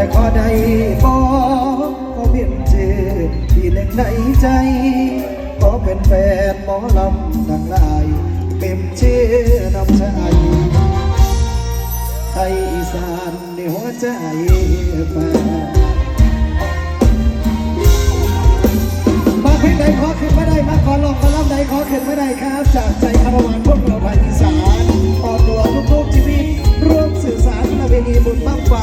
แต่ขอได้บอกขอเพียงเจอที่เล็กในใจขอเป็นแฟนหมอลำดังลายเป็นเชื่อนำใจไทยอีสานในหัวใจแฟนมาเพลงใดขอขึ้นไม่ได้มาขอลองมอรับใดขอขึ้นไม่ได้ครับ จากใจคารวานพวกเราไทยอีสานออตัวทุกๆชีวิตร่วมสื่อสารประเพณีบุญบ้างไฟ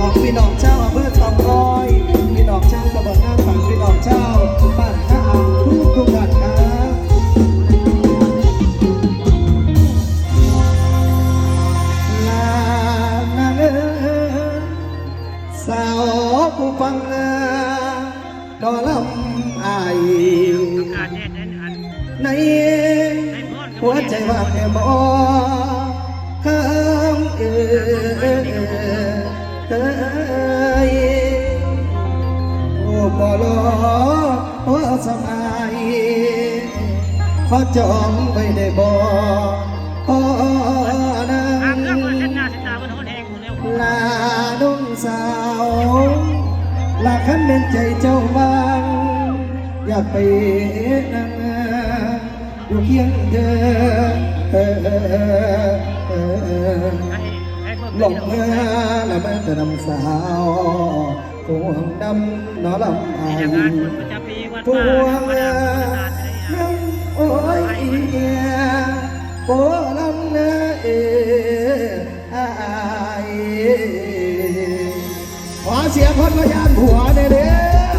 ของพี่น้องเจ้าอำเภอทองร้อยพี่น้องเจ้าตำบลหน้าฝั่งพี่น้องเจ้าบ้านท่าอ่างทุกทุกๆท่านครับลานางเอ๋สาวผู้ฟังดอลำอายในหัวใจว่าแค่บ่ข้ามเอ่ ยโอ้บ่รอหัวสมายพอจองไว้ได้บ่อนั้อ่านเรื่องนว่าเส้นหน้าเส้นตามันโหดแหงอยู่แล้วลานุ่งสาวลาคันเป็นใจเจ้าบางอยากไปนั่งอยู่เคียงเธอ หลงเมื่อละเมื่อแต่นำสาวพวงดำนอลำไอในงน้ำโอดพป่าวงธรรมดาน้ำโอ้ยโอ้ลำเนเออายขอเสียงคนพยานผัวเด้อเด้